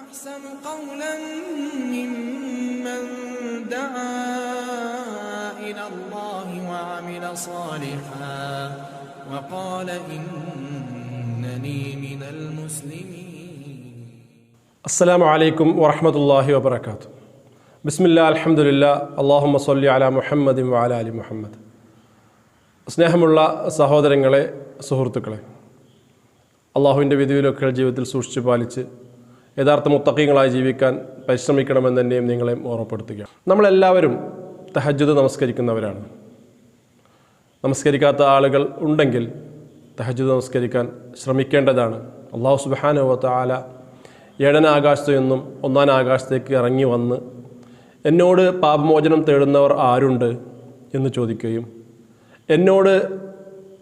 أحسن قولا ممن دعا إلى الله وعمل صالحا وقال إنني من المسلمين അസ്സലാമു അലൈക്കും വറഹമത്തല്ലാഹി വബർക്കാത്തു ബിസ്മില്ലാ അൽഹംദുലില്ലാ അള്ളാഹുമ്മ സല്ലി അല മുഹമ്മദിൻ വാല അലി മുഹമ്മദ് സ്നേഹമുള്ള സഹോദരങ്ങളെ സുഹൃത്തുക്കളെ അള്ളാഹുവിൻ്റെ വിധിവിലൊക്കെ ജീവിതത്തിൽ സൂക്ഷിച്ചു പാലിച്ച് യഥാർത്ഥ മുത്തക്കീങ്ങളായി ജീവിക്കാൻ പരിശ്രമിക്കണമെന്ന് തന്നെയും നിങ്ങളെ ഓർമ്മപ്പെടുത്തുക. നമ്മളെല്ലാവരും തഹജ്ജുദ് നമസ്കരിക്കുന്നവരാണ്. നമസ്കരിക്കാത്ത ആളുകൾ ഉണ്ടെങ്കിൽ തഹജ്ജുദ് നമസ്കരിക്കാൻ ശ്രമിക്കേണ്ടതാണ്. അള്ളാഹു സുബാനുവത്ത ആല ഏഴന ആകാശത്തു നിന്നും ഒന്നാം ആകാശത്തേക്ക് ഇറങ്ങി വന്ന് എന്നോട് പാപമോചനം തേടുന്നവർ ആരുണ്ട് എന്ന് ചോദിക്കുകയും എന്നോട്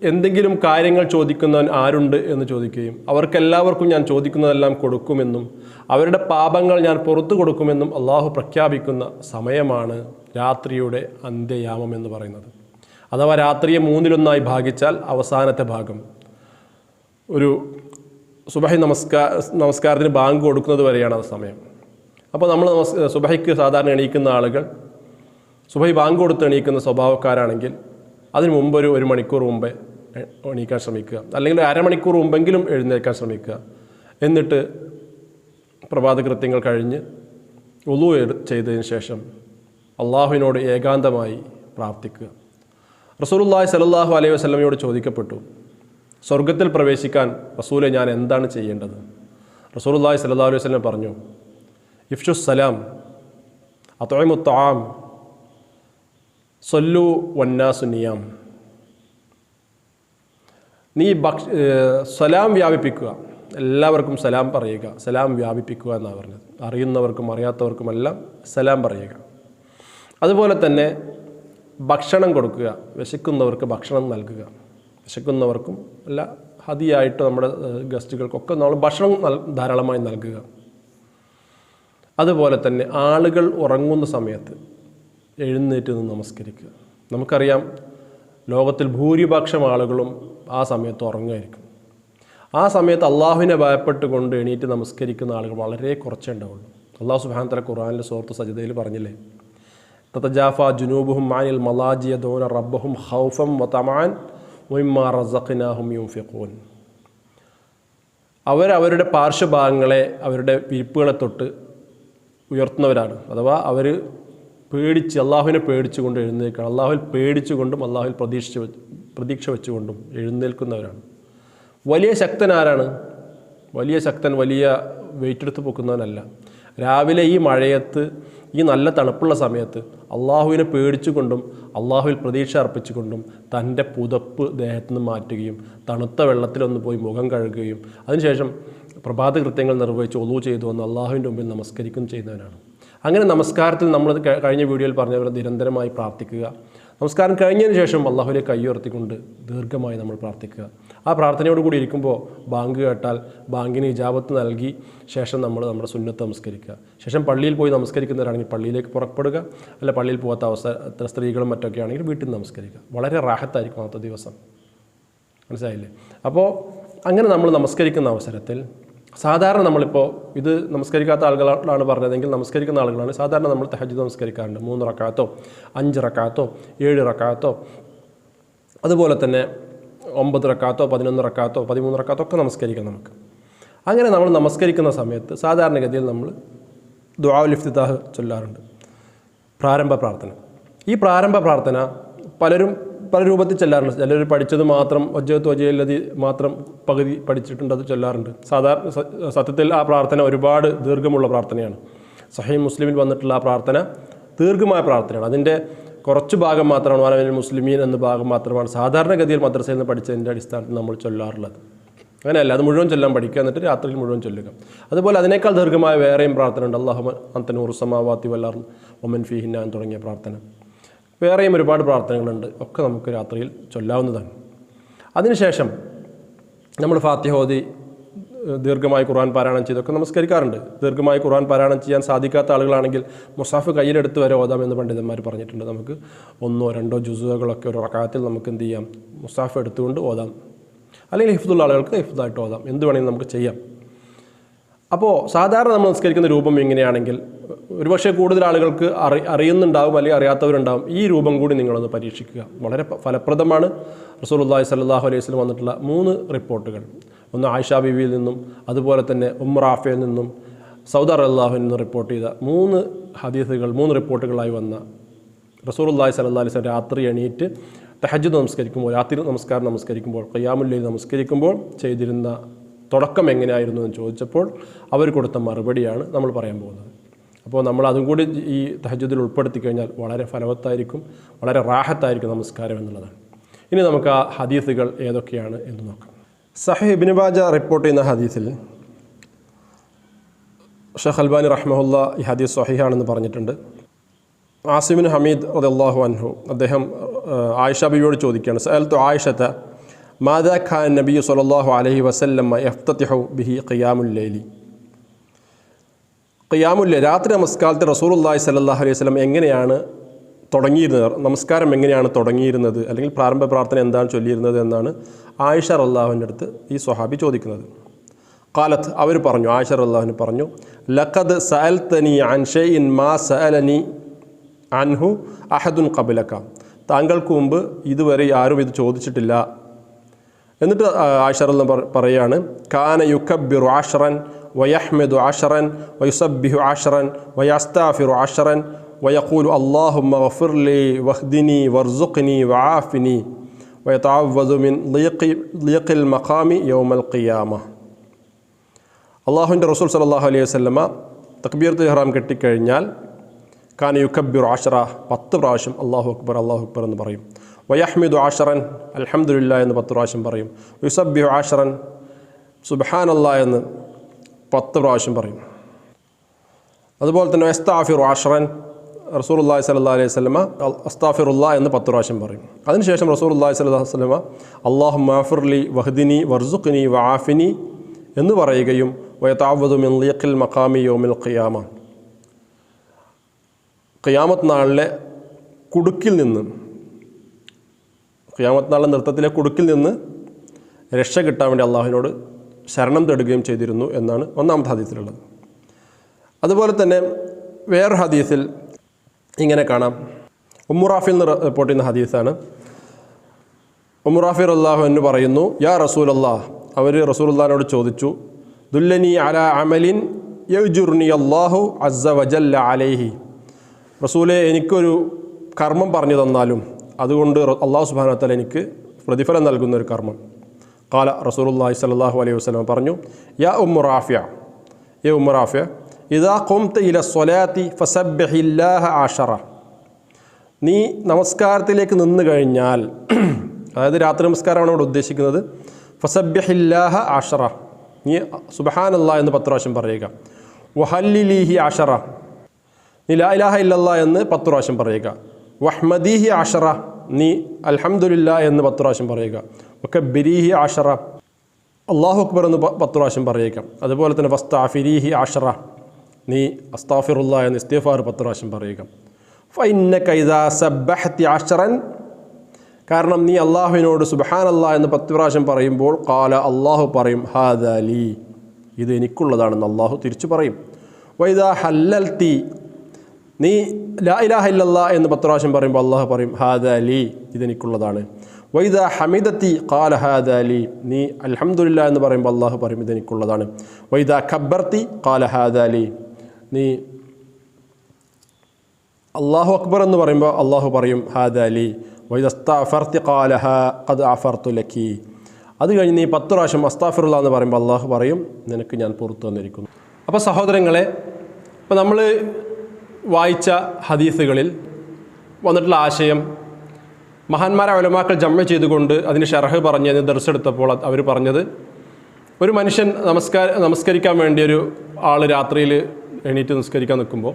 എന്തെങ്കിലും കാര്യങ്ങൾ ചോദിക്കുന്നവൻ ആരുണ്ട് എന്ന് ചോദിക്കുകയും അവർക്കെല്ലാവർക്കും ഞാൻ ചോദിക്കുന്നതെല്ലാം കൊടുക്കുമെന്നും അവരുടെ പാപങ്ങൾ ഞാൻ പുറത്തു കൊടുക്കുമെന്നും അള്ളാഹു പ്രഖ്യാപിക്കുന്ന സമയമാണ് രാത്രിയുടെ അന്ത്യയാമം എന്ന് പറയുന്നത്. അഥവാ രാത്രിയെ മൂന്നിലൊന്നായി ഭാഗിച്ചാൽ അവസാനത്തെ ഭാഗം. ഒരു സുബഹി നമസ്കാര നമസ്കാരത്തിന് ബാങ്ക് കൊടുക്കുന്നത് വരെയാണ് ആ സമയം. അപ്പോൾ നമ്മൾ നമസ് സുബഹിക്ക് സാധാരണ എണീക്കുന്ന ആളുകൾ സുബഹി ബാങ്ക് കൊടുത്ത് എണീക്കുന്ന സ്വഭാവക്കാരാണെങ്കിൽ അതിന് ഒരു ഒരു മണിക്കൂർ മുമ്പേ എണീക്കാൻ ശ്രമിക്കുക. അല്ലെങ്കിൽ അരമണിക്കൂർ മുമ്പെങ്കിലും എഴുന്നേൽക്കാൻ ശ്രമിക്കുക. എന്നിട്ട് പ്രഭാത കൃത്യങ്ങൾ കഴിഞ്ഞ് ഉളു ചെയ്തതിന് ശേഷം അള്ളാഹുവിനോട് ഏകാന്തമായി പ്രാർത്ഥിക്കുക. റസൂലുള്ളാഹി സലല്ലാഹു അലൈഹി വസല്ലമയോട് ചോദിക്കപ്പെട്ടു സ്വർഗത്തിൽ പ്രവേശിക്കാൻ റസൂലെ ഞാൻ എന്താണ് ചെയ്യേണ്ടത്? റസൂലുള്ളാഹി സല്ലല്ലാഹു അലൈഹി വസ്ലം പറഞ്ഞു ഇഫ്ഷു സലാം അത്തോമുത്താം സൊല്ലു വന്നാസു നിയാം. നീ ഭക്ഷ സലാം വ്യാപിപ്പിക്കുക. എല്ലാവർക്കും സലാം പറയുക. സലാം വ്യാപിപ്പിക്കുക എന്നാണ് പറഞ്ഞത്. അറിയുന്നവർക്കും അറിയാത്തവർക്കുമെല്ലാം സലാം പറയുക. അതുപോലെ തന്നെ ഭക്ഷണം കൊടുക്കുക. വിശക്കുന്നവർക്ക് ഭക്ഷണം നൽകുക. വിശക്കുന്നവർക്കും അല്ല ഹതിയായിട്ട് നമ്മുടെ ഗസ്റ്റുകൾക്കൊക്കെ നമ്മൾ ഭക്ഷണം ധാരാളമായി നൽകുക. അതുപോലെ തന്നെ ആളുകൾ ഉറങ്ങുന്ന സമയത്ത് എഴുന്നേറ്റ് നിന്ന് നമസ്കരിക്കുക. നമുക്കറിയാം ലോകത്തിൽ ഭൂരിപക്ഷം ആളുകളും ആ സമയത്ത് ഉറങ്ങുമായിരിക്കും. ആ സമയത്ത് അള്ളാഹുവിനെ ഭയപ്പെട്ടുകൊണ്ട് എണീറ്റ് നമസ്കരിക്കുന്ന ആളുകൾ വളരെ കുറച്ചേ ഉണ്ടാവുള്ളൂ. അള്ളാഹു സുബാനത്തല ഖുറാനിലെ സുഹൃത്ത് സജിതയിൽ പറഞ്ഞില്ലേ? തത്തജാഫ ജുനൂബുഹും മാനിൽ മലാജിയ ദോന റബ്ബഹും ഹൗഫം വതമാൻ ഉമ്മ റസഖിനാഹും യുംഫിഖൂൻ. അവരവരുടെ പാർശ്വഭാഗങ്ങളെ അവരുടെ വിരിപ്പുകളെ തൊട്ട് ഉയർത്തുന്നവരാണ്. അഥവാ അവർ പേടിച്ച് അള്ളാഹുവിനെ പേടിച്ചുകൊണ്ട് എഴുന്നേൽക്കണം അള്ളാഹുവിൽ പേടിച്ചുകൊണ്ടും അള്ളാഹുവിൽ പ്രതീക്ഷിച്ച് പ്രതീക്ഷ വെച്ചുകൊണ്ടും എഴുന്നേൽക്കുന്നവരാണ്. വലിയ ശക്തൻ ആരാണ് വലിയ ശക്തൻ വലിയ വെയിറ്റ് എടുത്ത് പൊക്കുന്നവനല്ല. രാവിലെ ഈ മഴയത്ത് ഈ നല്ല തണുപ്പുള്ള സമയത്ത് അള്ളാഹുവിനെ പേടിച്ചുകൊണ്ടും അള്ളാഹുവിൽ പ്രതീക്ഷ അർപ്പിച്ചുകൊണ്ടും തന്റെ പുതപ്പ് ദേഹത്ത് നിന്ന് മാറ്റുകയും തണുത്ത വെള്ളത്തിലൊന്ന് പോയി മുഖം കഴുകുകയും അതിനുശേഷം പ്രഭാത കൃത്യങ്ങൾ നിർവഹിച്ച് ഒന്നു ചെയ്തു വന്ന് അള്ളാഹുവിന്റെ മുമ്പിൽ നമസ്കരിക്കുകയും ചെയ്യുന്നവനാണ് അങ്ങനെ നമസ്കാരത്തിൽ നമ്മൾ കഴിഞ്ഞ വീഡിയോയിൽ പറഞ്ഞവരെ നിരന്തരമായി പ്രാർത്ഥിക്കുക. നമസ്കാരം കഴിഞ്ഞതിന് ശേഷം അള്ളാഹുവിനെ കൈയുയർത്തിക്കൊണ്ട് ദീർഘമായി നമ്മൾ പ്രാർത്ഥിക്കുക. ആ പ്രാർത്ഥനയോട് കൂടി ഇരിക്കുമ്പോൾ ബാങ്ക് കേട്ടാൽ ബാങ്കിന് ഇജാബത്ത് നൽകി ശേഷം നമ്മൾ നമ്മുടെ സുന്നത്ത് നമസ്കരിക്കുക. ശേഷം പള്ളിയിൽ പോയി നമസ്കരിക്കുന്നവരാണെങ്കിൽ പള്ളിയിലേക്ക് പുറപ്പെടുക. അല്ല പള്ളിയിൽ പോകാത്ത അവസര സ്ത്രീകളും മറ്റൊക്കെ ആണെങ്കിൽ വീട്ടിൽ നമസ്കരിക്കുക. വളരെ റാഹത്തായിരിക്കും അന്നത്തെ ദിവസം. മനസ്സിലായില്ലേ? അപ്പോൾ അങ്ങനെ നമ്മൾ നമസ്കരിക്കുന്ന അവസരത്തിൽ സാധാരണ നമ്മളിപ്പോൾ ഇത് നമസ്കരിക്കാത്ത ആളുകളാണ് പറഞ്ഞതെങ്കിൽ നമസ്കരിക്കുന്ന ആളുകളാണ്. സാധാരണ നമ്മൾ തഹജ് നമസ്കരിക്കാറുണ്ട്. മൂന്ന് റക്കാത്തോ അഞ്ച് റക്കാത്തോ ഏഴ് റക്കാത്തോ അതുപോലെ തന്നെ ഒമ്പത് റക്കാത്തോ പതിനൊന്ന് റക്കാത്തോ പതിമൂന്ന് റക്കാത്തോ ഒക്കെ നമസ്കരിക്കാം നമുക്ക്. അങ്ങനെ നമ്മൾ നമസ്കരിക്കുന്ന സമയത്ത് സാധാരണഗതിയിൽ നമ്മൾ ദുആഉൽ ഇഫ്തിതാഹ് ചൊല്ലാറുണ്ട്. പ്രാരംഭ പ്രാർത്ഥന. ഈ പ്രാരംഭ പ്രാർത്ഥന പലരും പല രൂപത്തിൽ ചെല്ലാറുണ്ട്. ചിലർ പഠിച്ചത് മാത്രം ഒജ്ജത്ത് ഒജയല്ലതി മാത്രം പകുതി പഠിച്ചിട്ടുണ്ട് അത് ചൊല്ലാറുണ്ട്. സാധാരണ സത്യത്തിൽ ആ പ്രാർത്ഥന ഒരുപാട് ദീർഘമുള്ള പ്രാർത്ഥനയാണ്. സഹീ മുസ്ലിമിൽ വന്നിട്ടുള്ള ആ പ്രാർത്ഥന ദീർഘമായ പ്രാർത്ഥനയാണ്. അതിന്റെ കുറച്ച് ഭാഗം മാത്രമാണ് വാനവിൽ മുസ്ലിമീൻ എന്ന ഭാഗം മാത്രമാണ് സാധാരണഗതിയിൽ മദ്രസയിൽ നിന്ന് പഠിച്ചതിന്റെ അടിസ്ഥാനത്തിൽ നമ്മൾ ചൊല്ലാറുള്ളത്. അങ്ങനെയല്ല അത് മുഴുവൻ ചൊല്ലാൻ പഠിക്കുക എന്നിട്ട് രാത്രിയിൽ മുഴുവൻ ചൊല്ലുക. അതുപോലെ അതിനേക്കാൾ ദീർഘമായ വേറെയും പ്രാർത്ഥന ഉണ്ട് അള്ളാഹു അന്തനൂർ സമാവാത്തി വല്ലാർ ഒമൻ ഫിഹിന്നാൻ തുടങ്ങിയ പ്രാർത്ഥന. വേറെയും ഒരുപാട് പ്രാർത്ഥനകളുണ്ട്. ഒക്കെ നമുക്ക് രാത്രിയിൽ ചൊല്ലാവുന്നതാണ്. അതിനുശേഷം നമ്മൾ ഫാത്തിഹോദി ദീർഘമായി ഖുർആൻ പാരായണം ചെയ്തൊക്കെ നമസ്കരിക്കാറുണ്ട്. ദീർഘമായി ഖുർആൻ പാരായണം ചെയ്യാൻ സാധിക്കാത്ത ആളുകളാണെങ്കിൽ മുസാഫ് കയ്യിലെടുത്ത് വരെ ഓതാം എന്ന് പണ്ഡിതന്മാർ പറഞ്ഞിട്ടുണ്ട്. നമുക്ക് ഒന്നോ രണ്ടോ ജുസുകളൊക്കെ ഒരു റക്കാത്തിൽ നമുക്ക് എന്ത് ചെയ്യാം? മുസാഫ് എടുത്തുകൊണ്ട് ഓതാം. അല്ലെങ്കിൽ ഹിഫ്ദുള്ള ആളുകൾക്ക് ഹിഫ്ദായിട്ട് ഓതാം. എന്ത് വേണമെങ്കിലും നമുക്ക് ചെയ്യാം. അപ്പോൾ സാധാരണ നമ്മൾ നമസ്കരിക്കുന്ന രൂപം എങ്ങനെയാണെങ്കിൽ ഒരുപക്ഷെ കൂടുതൽ ആളുകൾക്ക് അറി അറിയുന്നുണ്ടാവും അല്ലെങ്കിൽ അറിയാത്തവരുണ്ടാവും. ഈ രൂപം കൂടി നിങ്ങളൊന്ന് പരീക്ഷിക്കുക. വളരെ ഫലപ്രദമാണ് ഫലപ്രദമാണ്. റസൂലുള്ളാഹി സ്വല്ലല്ലാഹു അലൈഹി വസ്ലം വന്നിട്ടുള്ള മൂന്ന് റിപ്പോർട്ടുകൾ. ഒന്ന് ആയിഷ ബിബിയിൽ നിന്നും അതുപോലെ തന്നെ ഉംറാഫയിൽ നിന്നും സൗദർ അള്ളാഹുവിൽ നിന്നും റിപ്പോർട്ട് ചെയ്ത മൂന്ന് ഹദീസുകൾ മൂന്ന് റിപ്പോർട്ടുകളായി വന്ന റസൂലുള്ളാഹി സല്ലാ അലൈഹി വസ്ലം രാത്രി എണീറ്റ് തഹജ്ജു നമസ്കരിക്കുമ്പോൾ രാത്രി നമസ്കാരം നമസ്കരിക്കുമ്പോൾ കയ്യാമുല്ലയിൽ നമസ്കരിക്കുമ്പോൾ ചെയ്തിരുന്ന തുടക്കം എങ്ങനെയായിരുന്നു എന്ന് ചോദിച്ചപ്പോൾ അവർ കൊടുത്ത മറുപടിയാണ് നമ്മൾ പറയാൻ പോകുന്നത്. അപ്പോൾ നമ്മൾ അതും കൂടി ഈ തഹജ്ജുദിൽ ഉൾപ്പെടുത്തി കഴിഞ്ഞാൽ വളരെ ഫലവത്തായിരിക്കും വളരെ റാഹത്തായിരിക്കും നമസ്കാരം എന്നുള്ളതാണ് ഇനി നമുക്ക് ആ ഹദീസുകൾ ഏതൊക്കെയാണ് എന്ന് നോക്കാം. സഹി ഇബ്നു ബാജ റിപ്പോർട്ട് ചെയ്യുന്ന ഹദീസിൽ ഷെഖ് അൽബാനി റഹ്മുല്ല ഈ ഹദീസ് സഹിഹാണെന്ന് പറഞ്ഞിട്ടുണ്ട്. ആസിമിൻ ഹമീദ് റളിയല്ലാഹു അൻഹു അദ്ദേഹം ആയിഷ ബിയോട് ചോദിക്കുകയാണ് സഅൽത്തു ആയിഷത്ത മാതാ ഖാൻ നബി സലാഹു അലഹി വസല്ലമ്മ യഫ്തതിഹു ബിഹി ഖിയാമുൽ ലൈലി? ഖിയാമുൽ ലൈൽ രാത്രി നമസ്കാരത്തിൽ റസൂലുള്ളാഹി സ്വല്ലല്ലാഹു അലൈഹി വസല്ലം എങ്ങനെയാണ് തുടങ്ങിയിരുന്നത്? നമസ്കാരം എങ്ങനെയാണ് തുടങ്ങിയിരുന്നത്? അല്ലെങ്കിൽ പ്രാരംഭ പ്രാർത്ഥന എന്താണ് ചൊല്ലിയിരുന്നത് എന്നാണ് ആയിഷ അള്ളാഹുവിന്റെ അടുത്ത് ഈ സ്വഹാബി ചോദിക്കുന്നത്. കാലത്ത് അവർ പറഞ്ഞു ആയിഷ അള്ളാഹുവിന് പറഞ്ഞു ലഖദ് സഅൽതനി അൻ ഇൻ മാ സഅലനി അൻഹു അഹദുൻ കബിലക്ക താങ്കൾക്ക് മുമ്പ് ഇതുവരെ ആരും ഇത് ചോദിച്ചിട്ടില്ല. എന്നിട്ട് ആഷറൽ പറയാണ് കാന യുക്കബിറു ആഷറൻ വയഹ്മെദു ആഷറൻ വയുസബിഹു ആഷറൻ വയസ്താഫിറു ആഷറൻ വയഖൂലു അള്ളാഹു മഗ്ഫിർലി വഹ്ദിനി വർസുഖ്നി വആഫിനി വയതഅവ്വദു മിൻ ളിയഖി ളിയഖിൽ മഖാമി യൗമൽ ഖിയാമ അള്ളാഹുവിന്റെ റസൂൽ സല്ലല്ലാഹു അലൈഹി വസല്ലമ തക്ബീർത്ത് ഇഹ്റാം കെട്ടിക്കഴിഞ്ഞാൽ കാന യുക്കബിർ ആഷറ പത്ത് പ്രാവശ്യം അള്ളാഹു അക്ബർ അള്ളാഹു അക്ബർ എന്ന് പറയും. വയഹ്മിദു ആഷറൻ അലഹമുല്ല എന്ന് പത്ത് പ്രാവശ്യം പറയും. യുസബിഹു ആഷറൻ സുബ്ഹാൻ അല്ലാ എന്ന് പത്ത് പ്രാവശ്യം പറയും. അതുപോലെ തന്നെ എസ്താഫിർ ആഷറൻ റസൂലുള്ളാഹി സല്ലാ അലൈഹി സ്വലമ അസ്താഫിറുല്ല എന്ന് പത്ത് പ്രാവശ്യം പറയും. അതിനുശേഷം റസൂലുള്ളാഹി സല്ലാ വസല്ലമ അള്ളാഹു മാഫിർലി വഹദിനി വർസുഖിനി വആഫിനി എന്ന് പറയുകയും വയതാവദു മിൻ ലിയഖിൽ മഖാമി യോമിൽ ഖിയാമ. ഖിയാമത്ത് നാളിലെ കുടുക്കിൽ നിന്ന് ഖിയാമത്ത് നാളിലെ നൃത്തത്തിലെ കുടുക്കിൽ നിന്ന് രക്ഷ കിട്ടാൻ വേണ്ടി അള്ളാഹുവിനോട് ശരണം തേടുകയും ചെയ്തിരുന്നു എന്നാണ് ഒന്നാമത്തെ ഹദീസിലുള്ളത്. അതുപോലെ തന്നെ വേറൊരു ഹദീസിൽ ഇങ്ങനെ കാണാം. ഉമ്മുറാഫിൽ നിന്ന് റിപ്പോർട്ട് ചെയ്യുന്ന ഹദീസാണ്. ഉമ്മുറാഫിർ അള്ളാഹു എന്ന് പറയുന്നു യാ റസൂൽ അള്ളാഹ് അവർ റസൂൽ അള്ളഹാനോട് ചോദിച്ചു ദുല്ലനി അല അമലിൻ യുർണി അള്ളാഹു അസ്സ വജല്ല അലേഹി. റസൂലെ എനിക്കൊരു കർമ്മം പറഞ്ഞു തന്നാലും അതുകൊണ്ട് അള്ളാഹു സുബാനത്തല എനിക്ക് പ്രതിഫലം നൽകുന്ന ഒരു കർമ്മം. കാല റസൂലുല്ലാഹി സ്വല്ലല്ലാഹു അലൈഹി വസ്ലം പറഞ്ഞു യാ ഉമ്മു റാഫിയ യാ ഉമ്മു റാഫിയ ഇദാ ഖുംത ഇല സ്വലാത്തി ഫസബ്ബിഹില്ലാഹ ആഷറ. നീ നമസ്കാരത്തിലേക്ക് നിന്ന് കഴിഞ്ഞാൽ അതായത് രാത്രി നമസ്കാരമാണ് ഇവിടെ ഉദ്ദേശിക്കുന്നത് ഫസബ്യഹില്ലാഹ ആഷറ. നീ സുബഹാനല്ലാ എന്ന് പത്ത് പ്രാവശ്യം പറയുക. വഹല്ലിലീഹി ആഷറ. നീ ലാ ഇലാഹ ഇല്ലല്ലാ എന്ന് പത്ത് പ്രാവശ്യം പറയുക. വഹ്മദീഹി ആഷറ. നീ അൽഹമുല്ല എന്ന് പത്ത് പ്രാവശ്യം പറയുക. ഒക്കെ ബിരീഹി ആഷറ. അള്ളാഹു അക്ബർ എന്ന് പത്ത് പ്രാവശ്യം പറയേക്കാം. അതുപോലെ തന്നെ വസ്താഫിരീഹി ആഷറ. നീ അസ്താഫിറുല്ല എന്ന് ഇസ്തിഫാർ പത്ത് പ്രാവശ്യം പറയേക്കാം. ഫൈന്ന കൈദാ സബ്ബഹത്തി ആഷറൻ. കാരണം നീ അള്ളാഹുവിനോട് സുബഹാൻ അല്ലാ എന്ന് പത്ത് പ്രാവശ്യം പറയുമ്പോൾ കാല അള്ളാഹു പറയും ഹാദലി ഇത് എനിക്കുള്ളതാണെന്ന് അള്ളാഹു തിരിച്ചു പറയും. വൈദ ഹല്ലൽ തീ നീ ലാ ഇലാഹ ഇല്ലല്ലാ എന്ന് പത്ത് പ്രാവശ്യം പറയുമ്പോൾ അള്ളാഹു പറയും ഹാദലി ഇതെനിക്കുള്ളതാണ് വൈദ ഹമിദത്തി കാല നീ അലഹമുല്ല എന്ന് പറയുമ്പോൾ അള്ളാഹു പറയും ഇതെനിക്കുള്ളതാണ് വൈദ ഖബർത്തി കാല നീ അള്ളാഹു അക്ബർ എന്ന് പറയുമ്പോൾ അള്ളാഹു പറയും ഹാദ അലി വൈദസ്താഫർത്തി കാലഹ അത് അഫർത്തു ലക്കി. അത് കഴിഞ്ഞ് നീ പത്ത് പ്രാവശ്യം അസ്താഫിറുള്ള എന്ന് പറയുമ്പോൾ അള്ളാഹു പറയും നിനക്ക് ഞാൻ പുറത്തു വന്നിരിക്കുന്നു. അപ്പോൾ സഹോദരങ്ങളെ ഇപ്പോൾ നമ്മൾ വായിച്ച ഹദീസുകളിൽ വന്നിട്ടുള്ള ആശയം മഹാന്മാരായ ഉലമാക്കൾ ജമ്മ ചെയ്തുകൊണ്ട് അതിന് ഷർഹ് പറഞ്ഞ് അതിന് ദർശെടുത്തപ്പോൾ അവർ പറഞ്ഞത് ഒരു മനുഷ്യൻ നമസ്കാര നമസ്കരിക്കാൻ വേണ്ടി ഒരു ആൾ രാത്രിയിൽ എണീറ്റ് നിസ്കരിക്കാൻ നിൽക്കുമ്പോൾ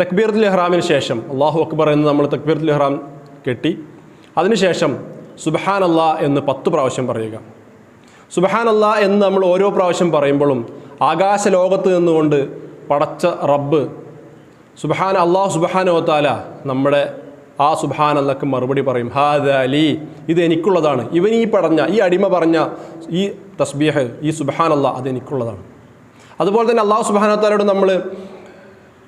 തക്ബീർത്തുൽ ഇഹ്റാമിന് ശേഷം അള്ളാഹു അക്ബർ എന്ന് നമ്മൾ തക്ബീർത്തുൽ ഇഹ്റാം കെട്ടി അതിനുശേഷം സുബഹാൻ അല്ലാ എന്ന് പത്ത് പ്രാവശ്യം പറയുക. സുബഹാൻ അല്ലാ എന്ന് നമ്മൾ ഓരോ പ്രാവശ്യം പറയുമ്പോഴും ആകാശ ലോകത്ത് നിന്നുകൊണ്ട് പടച്ച റബ്ബ് സുബഹാൻ അള്ളാഹു സുബഹാനോ താല നമ്മുടെ ആ സുബാനല്ലക്ക് മറുപടി പറയും ഹാദലി ഇത് എനിക്കുള്ളതാണ്. ഇവൻ ഈ പറഞ്ഞ ഈ അടിമ പറഞ്ഞ ഈ തസ്ബീഹ് ഈ സുബാനല്ല അത് എനിക്കുള്ളതാണ്. അതുപോലെ തന്നെ അള്ളാഹു സുബാനത്താലോട് നമ്മൾ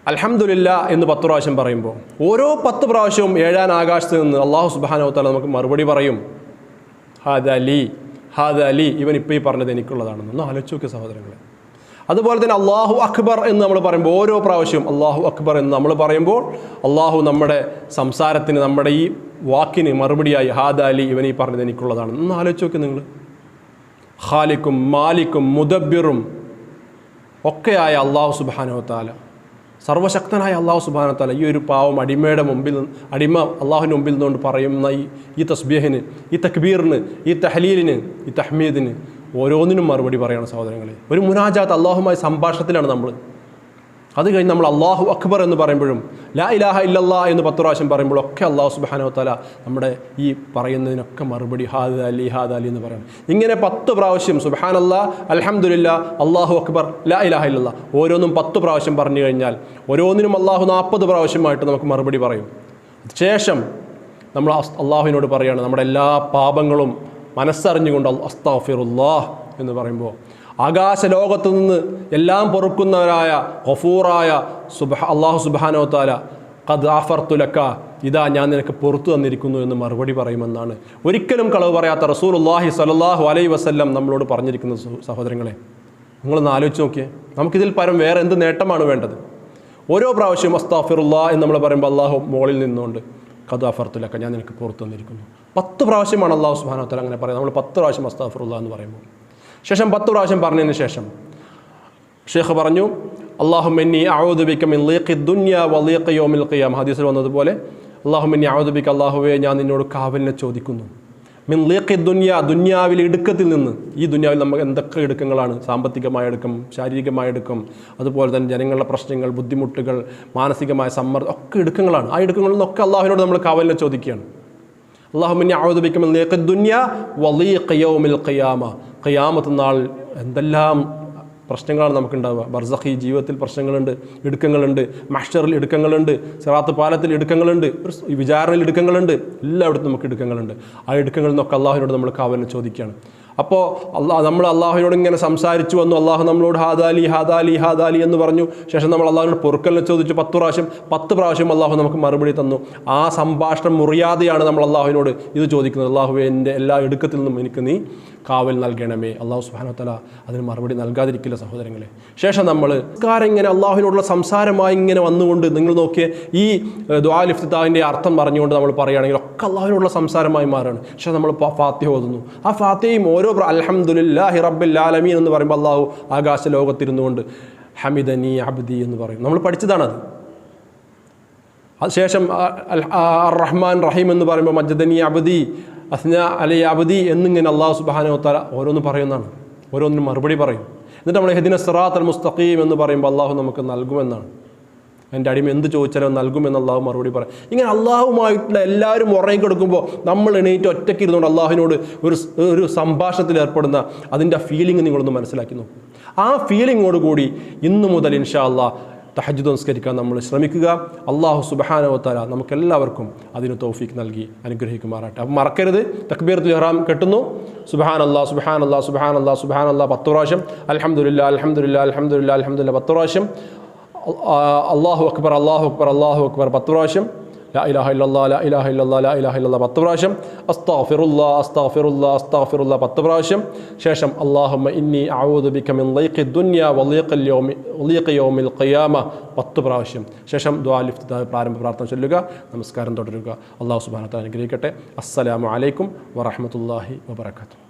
അലഹമുല്ല എന്ന് പത്ത് പ്രാവശ്യം പറയുമ്പോൾ ഓരോ പത്ത് പ്രാവശ്യവും ഏഴാൻ ആകാശത്ത് നിന്ന് അള്ളാഹു സുബാനവത്താല നമുക്ക് മറുപടി പറയും ഹാദ് അലി ഹാദ് അലി ഇവൻ ഇപ്പോൾ ഈ പറഞ്ഞത് എനിക്കുള്ളതാണെന്ന്. ഒന്ന് ആലോചിച്ച് നോക്കിയ സഹോദരങ്ങളെ. അതുപോലെ തന്നെ അള്ളാഹു അക്ബർ എന്ന് നമ്മൾ പറയുമ്പോൾ ഓരോ പ്രാവശ്യവും അള്ളാഹു അക്ബർ എന്ന് നമ്മൾ പറയുമ്പോൾ അള്ളാഹു നമ്മുടെ സംസാരത്തിന് നമ്മുടെ ഈ വാക്കിന് മറുപടിയായി ഹാദാലി ഇവൻ ഈ പറഞ്ഞത് എനിക്കുള്ളതാണ്. ഒന്ന് ആലോചിച്ച് നോക്കി നിങ്ങൾ. ഖാലിക്കും മാലിക്കും മുദബ്ബിറും ഒക്കെയായ അള്ളാഹു സുബാനോ താല സർവശക്തനായ അള്ളാഹു സുബാന താല ഈ ഒരു പാവം അടിമയുടെ മുമ്പിൽ അടിമ അള്ളാഹുവിന്റെ മുമ്പിൽ നിന്നുകൊണ്ട് പറയുന്ന ഈ ഈ തസ്ബീഹിന് ഈ തക്ബീറിന് ഈ തഹലീലിന് ഈ തഹ്മീദിന് ഓരോന്നിനും മറുപടി പറയണം സഹോദരങ്ങളെ. ഒരു മുനാജാത്ത് അള്ളാഹുമായി സംഭാഷണത്തിലാണ് നമ്മൾ അത് കഴിഞ്ഞ് നമ്മൾ അള്ളാഹു അക്ബർ എന്ന് പറയുമ്പോഴും ലാ ഇലാഹ ഇല്ലല്ലാ എന്ന് പത്ത് പ്രാവശ്യം പറയുമ്പോഴും ഒക്കെ അള്ളാഹു സുബാനോ തല നമ്മുടെ ഈ പറയുന്നതിനൊക്കെ മറുപടി ഹാദ് അലി ഹാദ് അലി എന്ന് പറയണം. ഇങ്ങനെ പത്ത് പ്രാവശ്യം സുബാൻ അല്ലാ അലഹമുല്ല അള്ളാഹു അക്ബർ ലാ ഇലാഹ ഇല്ലല്ലാ ഓരോന്നും പത്ത് പ്രാവശ്യം പറഞ്ഞു കഴിഞ്ഞാൽ ഓരോന്നിനും അള്ളാഹു നാൽപ്പത് പ്രാവശ്യമായിട്ട് നമുക്ക് മറുപടി പറയും. ശേഷം നമ്മൾ അള്ളാഹുവിനോട് പറയുകയാണ് നമ്മുടെ എല്ലാ പാപങ്ങളും മനസ്സറിഞ്ഞുകൊണ്ട് അസ്താഫിറുല്ലാഹ് എന്ന് പറയുമ്പോൾ ആകാശ ലോകത്തു നിന്ന് എല്ലാം പൊറുക്കുന്നവരായ ഖഫൂറായ സുബഹ അള്ളാഹു സുബാനോ താല ഖദ് ആഫർത്തുലക്ക ഇതാ ഞാൻ നിനക്ക് പുറത്തു തന്നിരിക്കുന്നു എന്ന് മറുപടി പറയുമെന്നാണ്. ഒരിക്കലും കളവ് പറയാത്ത റസൂൽ അള്ളാഹി സലല്ലാഹു അലൈ വസല്ലം നമ്മളോട് പറഞ്ഞിരിക്കുന്ന സഹോ- സഹോദരങ്ങളെ നിങ്ങളൊന്ന് ആലോചിച്ച് നോക്കിയേ. നമുക്കിതിൽ പരം വേറെ എന്ത് നേട്ടമാണ് വേണ്ടത്? ഓരോ പ്രാവശ്യം അസ്താഫിറുല്ലാ എന്ന് നമ്മൾ പറയുമ്പോൾ അള്ളാഹു മുകളിൽ നിന്നുകൊണ്ട് കഥ അഫർത്തുലക്ക ഞാൻ നിനക്ക് പുറത്തു തന്നിരിക്കുന്നു. പത്ത് പ്രാവശ്യമാണ് അള്ളാഹു സുബാനോത്തല അങ്ങനെ പറയുന്നത്. നമ്മൾ പത്ത് പ്രാവശ്യം അസ്താഫുറുള്ള എന്ന് പറയുമ്പോൾ. ശേഷം പത്ത് പ്രാവശ്യം പറഞ്ഞതിന് ശേഷം ഷേഖ് പറഞ്ഞു അള്ളാഹുമെന്നി ആവുദബിക്കം ദുന്യ വലീഖ യോമിൽ ഖിയാം ഹദീസിൽ വന്നതുപോലെ അള്ളാഹുമെന്നി ആവോദിപ്പിക്കും അള്ളാഹുവെ ഞാൻ നിന്നോട് കാവലിനെ ചോദിക്കുന്നു. മിൻ ലീഖി ദുന്യ ദുന്യാവിലെ ഇടുക്കത്തിൽ നിന്ന്. ഈ ദുന്യാവിൽ നമുക്ക് എന്തൊക്കെ ഇടുക്കങ്ങളാണ് സാമ്പത്തികമായ ഇടുക്കം ശാരീരികമായ ഇടുക്കം അതുപോലെ തന്നെ ജനങ്ങളുടെ പ്രശ്നങ്ങൾ ബുദ്ധിമുട്ടുകൾ മാനസികമായ സമ്മർദ്ദം ഒക്കെ ഇടുക്കങ്ങളാണ് ആ ഇടുക്കങ്ങളിൽ നിന്നൊക്കെ അള്ളാഹുവിനോട് നമ്മൾ കാവലിനെ ചോദിക്കുകയാണ്. അള്ളാഹുമിനെ ആവുദബിക്കും ദുന്യ വലീ യൗമിൽ ഖിയാമ. ഖിയാമത്ത് നാൾ എന്തെല്ലാം പ്രശ്നങ്ങളാണ് നമുക്കുണ്ടാവുക. ബർസഖി ജീവിതത്തിൽ പ്രശ്നങ്ങളുണ്ട് ഇടുക്കങ്ങളുണ്ട് മഷറിൽ ഇടുക്കങ്ങളുണ്ട് സിറാത്ത് പാലത്തിൽ ഇടുക്കങ്ങളുണ്ട് സ് വിചാരണയിൽ ഇടുക്കങ്ങളുണ്ട് എല്ലായിടത്തും നമുക്ക് ഇടുക്കങ്ങളുണ്ട്. ആ ഇടുക്കങ്ങളിൽ നിന്നൊക്കെ അള്ളാഹുവിനോട് നമ്മൾ കാവലിനെ ചോദിക്കുകയാണ്. അപ്പോൾ അള്ളാഹ് നമ്മൾ അള്ളാഹുവിനോട് ഇങ്ങനെ സംസാരിച്ചു വന്നു അള്ളാഹു നമ്മളോട് ഹാദാലി ഹാദാലി ഹാദാലി എന്ന് പറഞ്ഞു. ശേഷം നമ്മൾ അള്ളാഹുവിനോട് പൊറുക്കലിനെ ചോദിച്ചു പത്ത് പ്രാവശ്യം പത്ത് പ്രാവശ്യം അള്ളാഹു നമുക്ക് മറുപടി തന്നു. ആ സംഭാഷണം മുറിയാതെയാണ് നമ്മൾ അള്ളാഹുവിനോട് ഇത് ചോദിക്കുന്നത്. അള്ളാഹുവെ എന്റെ എല്ലാ ഇടുക്കത്തിൽ നിന്നും എനിക്ക് നീ കാവൽ നൽകണമേ. അള്ളാഹു സുബാനത്തല അതിന് മറുപടി നൽകാതിരിക്കില്ല സഹോദരങ്ങളെ. ശേഷം നമ്മൾ കാരം ഇങ്ങനെ അള്ളാഹുവിനോടുള്ള സംസാരമായി ഇങ്ങനെ വന്നുകൊണ്ട് നിങ്ങൾ നോക്കിയ ഈ ദ്വാലിഫ്താഹിന്റെ അർത്ഥം പറഞ്ഞുകൊണ്ട് നമ്മൾ പറയുകയാണെങ്കിൽ ഒക്കെ അള്ളാഹുവിനോടുള്ള സംസാരമായി മാറുകയാണ്. പക്ഷേ നമ്മൾ ഫാത്തിഹ ഓതുന്നു. ആ ഫാത്തിഹയും ഓരോ അലഹമുല്ലാഹി റബ്ബിൽ ആലമീൻ എന്ന് പറയുമ്പോൾ അള്ളാഹു ആകാശ ലോകത്തിരുന്നുകൊണ്ട് ഹമിദനി അബ്ദി എന്ന് പറയും. നമ്മൾ പഠിച്ചതാണത്. അതിനുശേഷം റഹ്മാൻ റഹീം എന്ന് പറയുമ്പോൾ മജ്ദനി അബദി അസ്ന അലി അബദി എന്നിങ്ങനെ അള്ളാഹു സുബാനോ തല ഓരോന്ന് പറയുന്നതാണ്. ഓരോന്നിനും മറുപടി പറയും. എന്നിട്ട് നമ്മൾ ഹെദിന സിറാത്ത് അൽ മുസ്തഖീം എന്ന് പറയുമ്പോൾ അള്ളാഹു നമുക്ക് നൽകുമെന്നാണ്. എന്റെ അടിമ എന്ത് ചോദിച്ചാലും നൽകുമെന്ന് അള്ളാഹു മറുപടി പറയും. ഇങ്ങനെ അള്ളാഹുമായിട്ടുള്ള എല്ലാവരും ഉറങ്ങി കൊടുക്കുമ്പോൾ നമ്മൾ എണീറ്റ് ഒറ്റയ്ക്ക് ഇരുന്നുകൊണ്ട് അള്ളാഹുവിനോട് ഒരു ഒരു സംഭാഷണത്തിൽ ഏർപ്പെടുന്ന അതിന്റെ ഫീലിംഗ് നിങ്ങളൊന്ന് മനസ്സിലാക്കി നോക്കും. ആ ഫീലിങ്ങോട് കൂടി ഇന്നു മുതൽ ഇൻഷാ അള്ളാഹ് തഹജ്ജുദ് നിസ്കരിക്കാൻ നമ്മൾ ശ്രമിക്കുക. അള്ളാഹു സുബഹാനവത്താല നമുക്കെല്ലാവർക്കും അതിന് തൗഫീക്ക് നൽകി അനുഗ്രഹിക്കുമാറാട്ടെ അപ്പം മറക്കരുത്. തക്ബീറത്തുൽ ഹറാം കെട്ടുന്നു. സുബഹാൻ അല്ലാ സുബഹാൻ അല്ലാ സുബഹാൻ അല്ലാ സുബഹാൻ അല്ലാ പത്ത് പ്രാവശ്യം. അലഹമുല്ല അൽഹംദുലില്ലാ അൽഹംദുലില്ലാ അൽഹംദുലില്ലാ പത്ത് പ്രാവശ്യം. അള്ളാഹു അക്ബർ അള്ളാഹു അക്ബർ അള്ളാഹു അക്ബർ പത്ത് പ്രാവശ്യം. ലാ ഇലാഹ ഇല്ലല്ലാ ലാ ഇലാഹ ഇല്ലല്ലാ ലാ ഇലാഹ ഇല്ലല്ലാ പത്ത് പ്രാവശ്യം. അസ്താഫിറുല്ലാ അസ്താഫിറുല്ലാ അസ്താഫിറുല്ലാ പത്ത് പ്രാവശ്യം. ശേഷം അല്ലാഹുമ്മ ഇന്നി അഊദു ബിക മിൻ ലൈഖി ദുനിയ വലീഖിൽ യൗമി യൗമിൽ ഖിയാമ പത്ത് പ്രാവശ്യം. ശേഷം ദുആ ലിഫ്തിദാ പ്രാരംഭ പ്രാർത്ഥന ചൊല്ലുക നമസ്കാരം തുടരുക. അല്ലാഹു സുബ്ഹാനഹു വ തആല അനുഗ്രഹിക്കട്ടെ. അസ്സലാമു അലൈക്കും വറഹ്മത്തുള്ളാഹി വബറകാതുഹു.